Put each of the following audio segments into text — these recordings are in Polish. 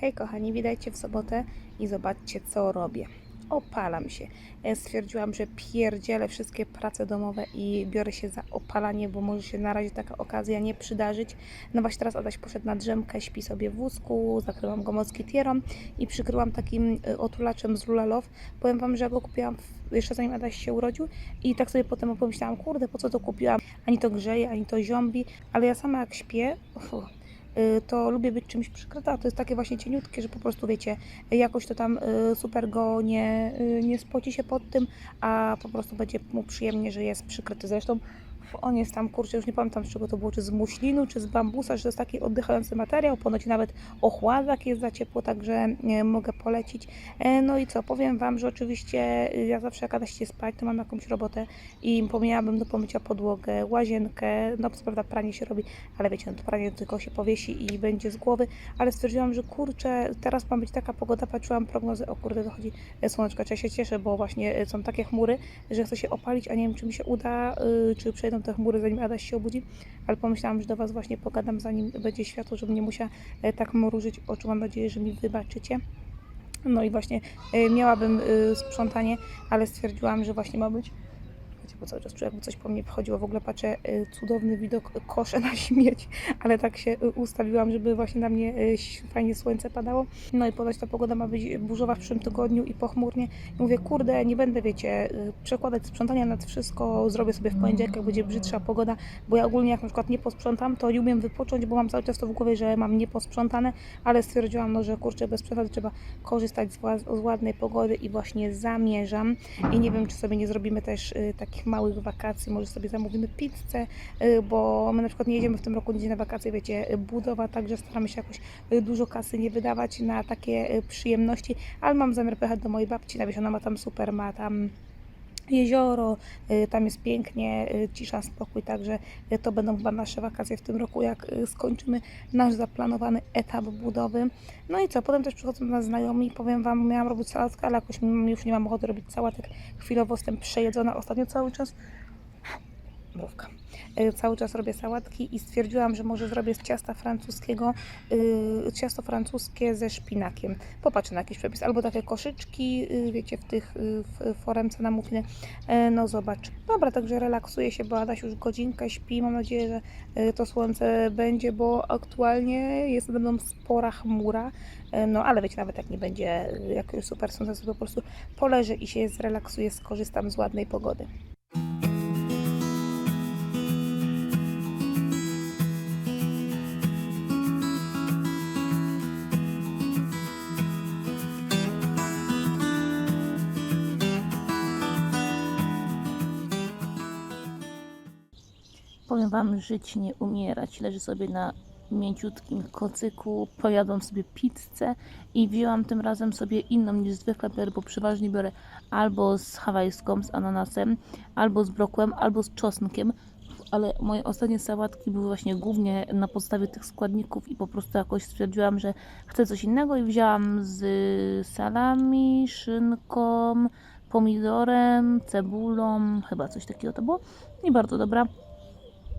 Hej kochani, witajcie w sobotę i zobaczcie co robię. Opalam się. E, Stwierdziłam, że pierdzielę wszystkie prace domowe i biorę się za opalanie, bo może się na razie taka okazja nie przydarzyć. No właśnie teraz Adaś poszedł na drzemkę, śpi sobie w wózku, zakryłam go moskitierą i przykryłam takim e, otulaczem z Lulalow. Powiem Wam, że go kupiłam jeszcze zanim Adaś się urodził i tak sobie potem pomyślałam, kurde, po co to kupiłam? Ani to grzeje, ani to ziąbi, ale ja sama jak śpię, to lubię być czymś przykryta. To jest takie właśnie cieniutkie, że po prostu wiecie, jakoś to tam y, super go nie, y, nie spoci się pod tym, a po prostu będzie mu przyjemnie, że jest przykryty. Zresztą on jest tam, kurczę, już nie pamiętam z czego to było, czy z muślinu, czy z bambusa, że to jest taki oddychający materiał, ponoć nawet ochładza, jak jest za ciepło, także e, mogę polecić. E, No i co, powiem Wam, że oczywiście y, ja zawsze jak się spać, to mam jakąś robotę i pomijałabym do pomycia podłogę, łazienkę, no co prawda pranie się robi, ale wiecie, no to pranie tylko się powiesi i będzie z głowy, ale stwierdziłam, że kurczę, teraz ma być taka pogoda, patrzyłam prognozy, o kurde, dochodzi e, słoneczko, ja się cieszę, bo właśnie są takie chmury, że chcę się opalić, a nie wiem, czy mi się uda, y, czy przejdą te chmury, zanim Adaś się obudzi, ale pomyślałam, że do Was właśnie pogadam, zanim będzie światło, żebym nie musiała e, tak mrużyć oczu, mam nadzieję, że mi wybaczycie. No i właśnie e, miałabym e, sprzątanie, ale stwierdziłam, że właśnie ma być. Bo cały czas czuję, jakby coś po mnie wchodziło. W ogóle patrzę, e, cudowny widok, kosze na śmieć, ale tak się e, ustawiłam, żeby właśnie na mnie ś- fajnie słońce padało. No i podać ta pogoda ma być burzowa w przyszłym tygodniu i pochmurnie. I mówię, kurde, nie będę, wiecie, przekładać sprzątania nad wszystko, zrobię sobie w poniedziałek, jak będzie brzydsza pogoda, bo ja ogólnie jak na przykład nie posprzątam, to nie umiem wypocząć, bo mam cały czas to w głowie, że mam nieposprzątane, ale stwierdziłam, no, że kurczę, bez przesady trzeba korzystać z, ładnej pogody i właśnie zamierzam. I nie wiem, czy sobie nie zrobimy też y, takich małych wakacji, może sobie zamówimy pizzę, y, bo my na przykład nie jedziemy w tym roku nigdzie na wakacje, wiecie, budowa, także staramy się jakoś y, dużo kasy nie wydawać na takie y, przyjemności, ale mam zamiar pojechać do mojej babci, na wieś, ona ma tam super, ma tam jezioro, y, tam jest pięknie, y, cisza, spokój, także to będą chyba nasze wakacje w tym roku, jak y, skończymy nasz zaplanowany etap budowy. No i co, potem też przychodzą do nas znajomi, powiem Wam, miałam robić sałatkę, ale jakoś już nie mam ochoty robić sałatek, chwilowo jestem przejedzona ostatnio cały czas. Mrówka. Y, Cały czas robię sałatki i stwierdziłam, że może zrobię z ciasta francuskiego y, ciasto francuskie ze szpinakiem. Popatrzę na jakiś przepis. Albo takie koszyczki, y, wiecie, w tych y, w foremce na. E, No zobacz. Dobra, także relaksuję się, bo Adaś już godzinkę śpi. Mam nadzieję, że y, to słońce będzie, bo aktualnie jest nade mną spora chmura. E, No ale wiecie, nawet jak nie będzie y, jakiegoś super słońca, sobie po prostu poleżę i się zrelaksuję, skorzystam z ładnej pogody. Powiem Wam, żyć nie umierać. Leży sobie na mięciutkim kocyku, pojadłam sobie pizzę i wzięłam tym razem sobie inną niż zwykle biorę, bo przeważnie biorę albo z hawajską, z ananasem, albo z brokułem, albo z czosnkiem, ale moje ostatnie sałatki były właśnie głównie na podstawie tych składników i po prostu jakoś stwierdziłam, że chcę coś innego i wzięłam z salami, szynką, pomidorem, cebulą, chyba coś takiego to było i bardzo dobra.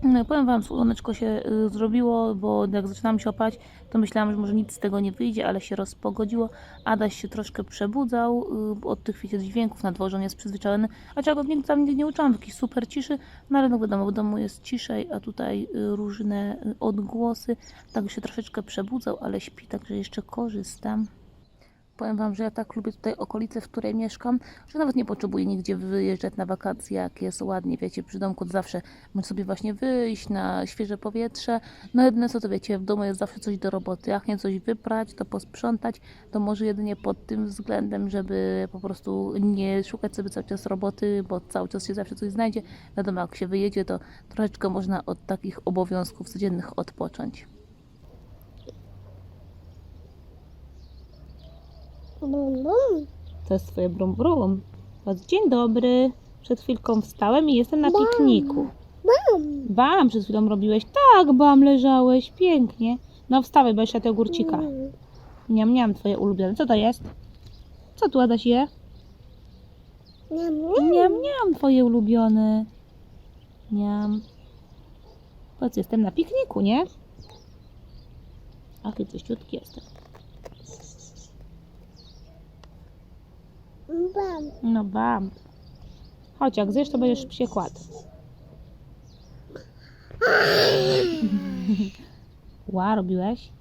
No powiem Wam, słoneczko się y, zrobiło, bo jak zaczynałam się opać, to myślałam, że może nic z tego nie wyjdzie, ale się rozpogodziło. Adaś się troszkę przebudzał y, od tych wiecie, dźwięków na dworze, on jest przyzwyczajony, a czego nigdy tam nigdy nie uczyłam, takiej super ciszy, no ale no wiadomo, w domu jest ciszej, a tutaj y, różne odgłosy, tak się troszeczkę przebudzał, ale śpi, także jeszcze korzystam. Powiem Wam, że ja tak lubię tutaj okolice, w której mieszkam, że nawet nie potrzebuję nigdzie wyjeżdżać na wakacje, jak jest ładnie, wiecie, przy domku to zawsze możesz sobie właśnie wyjść na świeże powietrze. No jedyne co to wiecie, w domu jest zawsze coś do roboty, jak nie coś wyprać, to posprzątać, to może jedynie pod tym względem, żeby po prostu nie szukać sobie cały czas roboty, bo cały czas się zawsze coś znajdzie. Wiadomo, jak się wyjedzie, to troszeczkę można od takich obowiązków codziennych odpocząć. Bum, bum. To jest twoje brum brum. Dzień dobry. Przed chwilką wstałem i jestem na Bam. pikniku. Bam. Bam, przed chwilą robiłeś. Tak, bam, leżałeś. Pięknie. No wstawaj, bo jeszcze tego ogórcika. Mm. Niam, niam, twoje ulubione. Co to jest? Co tu Adaś je? Niam, niam. Niam, niam, twoje ulubione. Niam. Powiedz, jestem na pikniku, nie? Ach, i czyściutki jestem. Bam. No bam. Chodź, jak zjesz, to będziesz się kładł. Ła, robiłeś?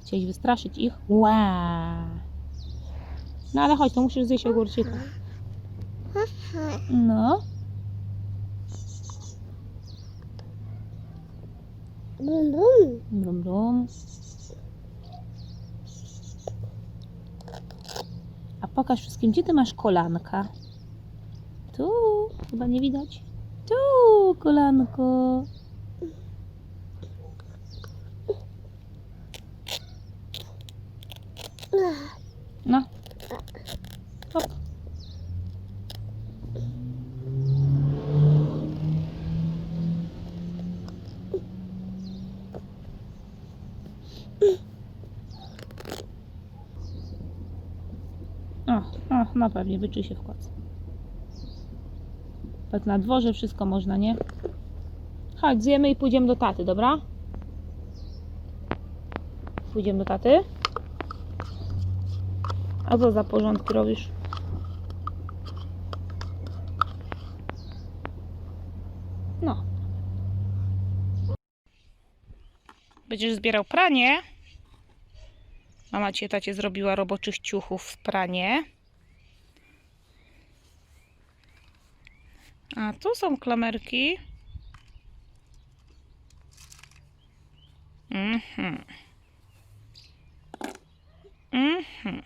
Chciałeś wystraszyć ich? Ła. No ale chodź, to musisz zjeść ogórczyka. No. Bum, bum. Brum, brum. A pokaż wszystkim, gdzie ty masz kolanka? Tu, chyba nie widać. Tu, kolanko. No. Hop. O, o, no pewnie, wyczy się w koc. Tak na dworze wszystko można, nie? Chodź, zjemy i pójdziemy do taty, dobra? Pójdziemy do taty? A co za porządki robisz? No. Będziesz zbierał pranie? Mama cię tacie zrobiła roboczych ciuchów w pranie. A tu są klamerki. Mhm. Mhm.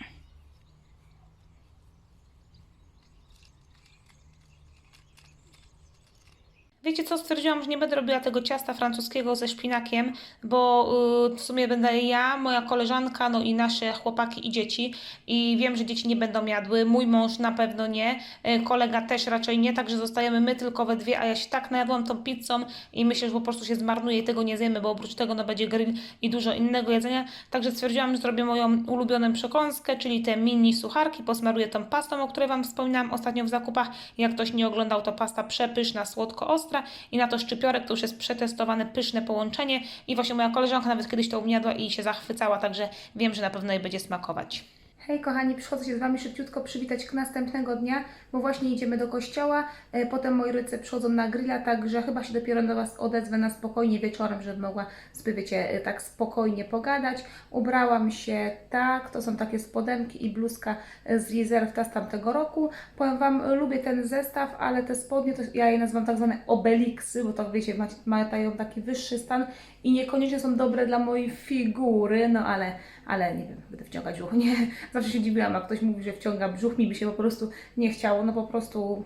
Wiecie co, stwierdziłam, że nie będę robiła tego ciasta francuskiego ze szpinakiem, bo y, w sumie będę ja, moja koleżanka, no i nasze chłopaki i dzieci. I wiem, że dzieci nie będą jadły, mój mąż na pewno nie, y, kolega też raczej nie, także zostajemy my tylko we dwie, a ja się tak najadłam tą pizzą i myślę, że po prostu się zmarnuje i tego nie zjemy, bo oprócz tego no będzie grill i dużo innego jedzenia. Także stwierdziłam, że zrobię moją ulubioną przekąskę, czyli te mini sucharki, posmaruję tą pastą, o której Wam wspominałam ostatnio w zakupach. Jak ktoś nie oglądał, to pasta przepyszna, słodko-ostra i na to szczypiorek to już jest przetestowane, pyszne połączenie i właśnie moja koleżanka nawet kiedyś to ujadła i się zachwycała, także wiem, że na pewno jej będzie smakować. Hej kochani, przychodzę się z Wami szybciutko przywitać następnego dnia, bo właśnie idziemy do kościoła, e, potem moi rodzice przychodzą na grilla, także chyba się dopiero do Was odezwę na spokojnie wieczorem, żeby mogła sobie, wiecie, e, tak spokojnie pogadać. Ubrałam się tak, to są takie spodenki i bluzka e, z rezerw z tamtego roku. Powiem Wam, lubię ten zestaw, ale te spodnie, to ja je nazywam tak zwane obeliksy, bo tak wiecie, mają taki wyższy stan i niekoniecznie są dobre dla mojej figury, no ale, ale nie wiem, będę wciągać brzuch, nie, zawsze się dziwiłam, jak ktoś mówi, że wciąga brzuch, mi by się po prostu nie chciało, no po prostu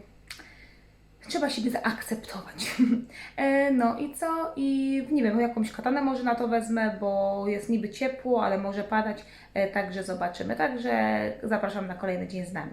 trzeba siebie zaakceptować. E, no i co? I nie wiem, jakąś katanę może na to wezmę, bo jest niby ciepło, ale może padać, e, także zobaczymy. Także zapraszam na kolejny dzień z nami.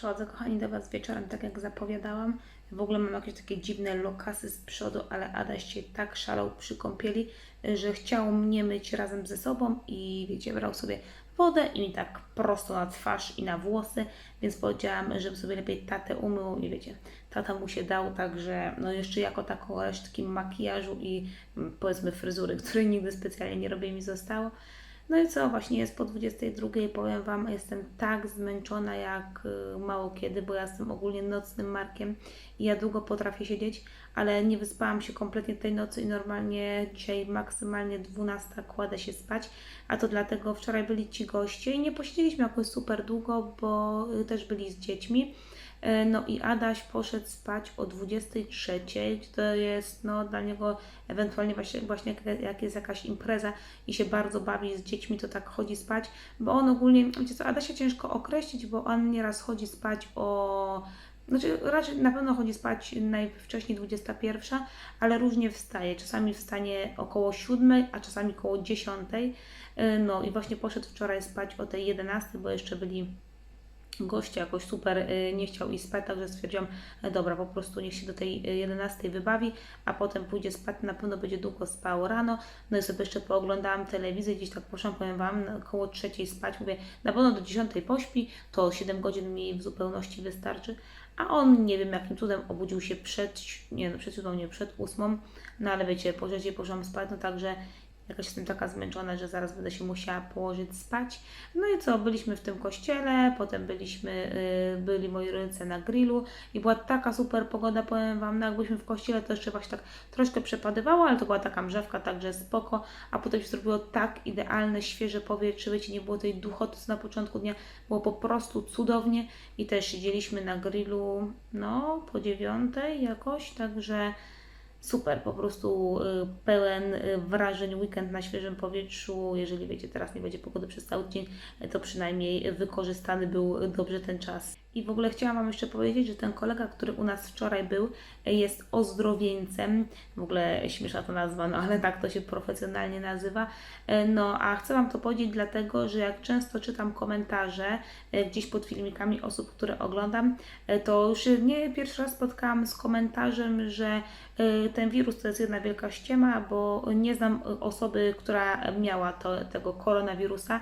Przychodzę, kochani, do Was wieczorem, tak jak zapowiadałam. W ogóle mam jakieś takie dziwne lokasy z przodu, ale Adaś się tak szalał przy kąpieli, że chciał mnie myć razem ze sobą i wiecie, brał sobie wodę i mi tak prosto na twarz i na włosy, więc powiedziałam, żeby sobie lepiej tatę umył i wiecie, tata mu się dał, także no jeszcze jako taką resztki makijażu i mm, powiedzmy fryzury, której nigdy specjalnie nie robię mi zostało. No i co, właśnie jest po 22, powiem Wam, jestem tak zmęczona jak y, mało kiedy, bo ja jestem ogólnie nocnym markiem i ja długo potrafię siedzieć, ale nie wyspałam się kompletnie tej nocy i normalnie dzisiaj maksymalnie 12 kładę się spać, a to dlatego wczoraj byli ci goście i nie posiedzieliśmy jakoś super długo, bo y, też byli z dziećmi. E, No i Adaś poszedł spać o 23. To jest no, dla niego ewentualnie właśnie, właśnie jak, jest jakaś impreza i się bardzo bawi z dziećmi, to tak chodzi spać, bo on ogólnie, wiecie co, Adasia ciężko określić, bo on nieraz chodzi spać o znaczy, raczej na pewno chodzi spać najwcześniej 21, ale różnie wstaje. Czasami wstanie około 7, a czasami około 10. E, No i właśnie poszedł wczoraj spać o tej 11, bo jeszcze byli goście jakoś super y, nie chciał iść spać, także stwierdziłam, e, dobra, po prostu niech się do tej y, 11 wybawi, a potem pójdzie spać, na pewno będzie długo spał rano. No i sobie jeszcze pooglądałam telewizję, gdzieś tak poszłam, powiem Wam, około trzeciej spać, mówię, na pewno do 10 pośpi, to 7 godzin mi w zupełności wystarczy, a on nie wiem jakim cudem obudził się przed, nie no przed siódmą, nie przed ósmą, no ale wiecie, po trzeciej poszłam spać, no także Jakaś jestem taka zmęczona, że zaraz będę się musiała położyć spać. No i co, byliśmy w tym kościele, potem byliśmy, y, byli moi rodzice na grillu i była taka super pogoda, powiem Wam, no byliśmy w kościele, to jeszcze właśnie tak troszkę przepadywało, ale to była taka mrzewka, także spoko, a potem się zrobiło tak idealne, świeże powietrze, wiecie, nie było tej duchoty co na początku dnia, było po prostu cudownie i też siedzieliśmy na grillu, no, po dziewiątej jakoś, także super, po prostu y, pełen y, wrażeń, weekend na świeżym powietrzu. Jeżeli wiecie, teraz nie będzie pogody przez cały dzień, to przynajmniej wykorzystany był dobrze ten czas. I w ogóle chciałam Wam jeszcze powiedzieć, że ten kolega, który u nas wczoraj był, jest ozdrowieńcem. W ogóle śmieszna to nazwa, no ale tak to się profesjonalnie nazywa. E, No a chcę Wam to powiedzieć dlatego, że jak często czytam komentarze e, gdzieś pod filmikami osób, które oglądam, e, to już nie pierwszy raz spotkałam z komentarzem, że ten wirus to jest jedna wielka ściema, bo nie znam osoby, która miała to, tego koronawirusa.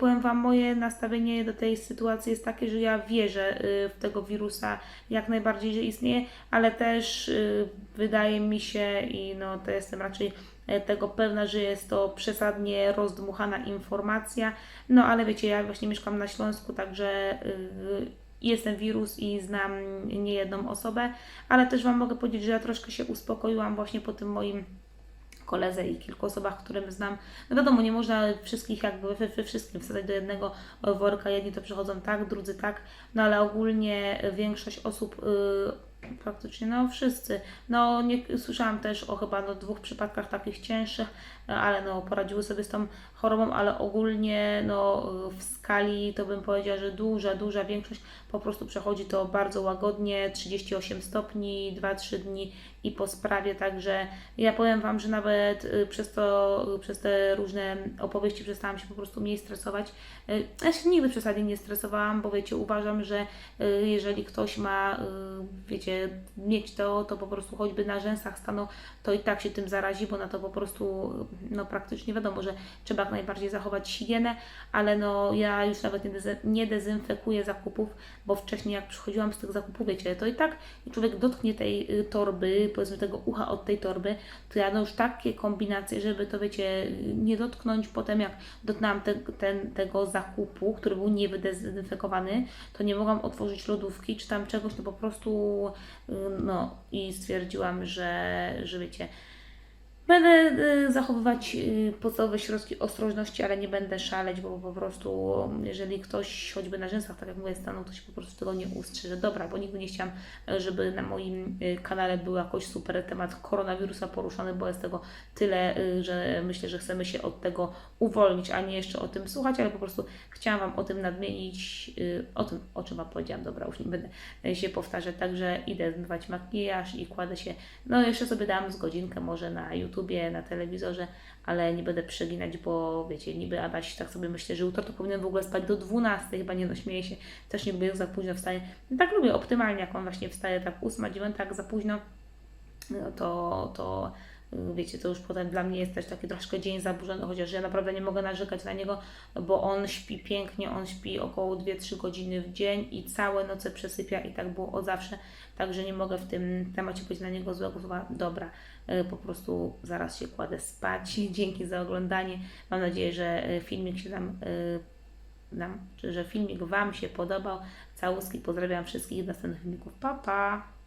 Powiem Wam, moje nastawienie do tej sytuacji jest takie, że ja wierzę e, w tego wirusa jak najbardziej, że istnieje, ale też y, wydaje mi się i no to jestem raczej e, tego pewna, że jest to przesadnie rozdmuchana informacja. No ale wiecie, ja właśnie mieszkam na Śląsku, także y, jest ten wirus i znam niejedną osobę, ale też Wam mogę powiedzieć, że ja troszkę się uspokoiłam właśnie po tym moim koledze i kilku osobach, którym znam. No wiadomo, nie można wszystkich jakby we, wszystkim wsadzać do jednego worka. Jedni to przechodzą tak, drudzy tak, no ale ogólnie większość osób y, praktycznie, no wszyscy. No nie słyszałam też o chyba no, dwóch przypadkach takich cięższych, ale no poradziły sobie z tą chorobą, ale ogólnie no w skali to bym powiedziała, że duża, duża większość po prostu przechodzi to bardzo łagodnie, 38 stopni, 2-3 dni i po sprawie, także ja powiem Wam, że nawet y, przez to, y, przez te różne opowieści przestałam się po prostu mniej stresować. Y, Ja się nigdy przesadnie nie stresowałam, bo wiecie, uważam, że jeżeli ktoś ma, wiecie, mieć to, to po prostu choćby na rzęsach stanął, to i tak się tym zarazi, bo na to po prostu, no praktycznie wiadomo, że trzeba najbardziej zachować higienę, ale no ja już nawet nie, nie dezynfekuję zakupów, bo wcześniej jak przychodziłam z tych zakupów, wiecie, to i tak człowiek dotknie tej y, torby, powiedzmy tego ucha od tej torby, to ja no już takie kombinacje, żeby to wiecie, nie dotknąć. Potem jak dotknęłam te, ten, tego zakupu, który był niewydezynfekowany, to nie mogłam otworzyć lodówki czy tam czegoś, to po prostu y, no i stwierdziłam, że, że wiecie, Będę y, zachowywać y, podstawowe środki ostrożności, ale nie będę szaleć, bo po prostu um, jeżeli ktoś choćby na rzęsach, tak jak mówię, stanął, to się po prostu tego nie ustrzeże. Dobra, bo nigdy nie chciałam, e, żeby na moim y, kanale był jakoś super temat koronawirusa poruszony, bo jest tego tyle, że myślę, że chcemy się od tego uwolnić, a nie jeszcze o tym słuchać, ale po prostu chciałam Wam o tym nadmienić, o tym, o czym Wam powiedziałam. Dobra, już nie będę się powtarzać, także idę zmywać makijaż i kładę się, no jeszcze sobie dam z godzinkę może na YouTubie, na telewizorze, ale nie będę przeginać, bo wiecie, niby Adaś tak sobie myślę, że jutro to powinien w ogóle spać do 12, chyba nie no, śmieję się, też nie lubię za późno wstaje. No, tak lubię optymalnie, jak on właśnie wstaje tak 8, 9, tak za późno, no to, to y, wiecie, to już potem dla mnie jest też taki troszkę dzień zaburzony, chociaż ja naprawdę nie mogę narzekać na niego, bo on śpi pięknie, on śpi około 2-3 godziny w dzień i całe noce przesypia i tak było od zawsze, także nie mogę w tym temacie powiedzieć na niego złego słowa, dobra, po prostu zaraz się kładę spać, dzięki za oglądanie, mam nadzieję, że y, filmik się nam, y, nam że filmik Wam się podobał, całuski, pozdrawiam wszystkich do następnych filmików, pa pa!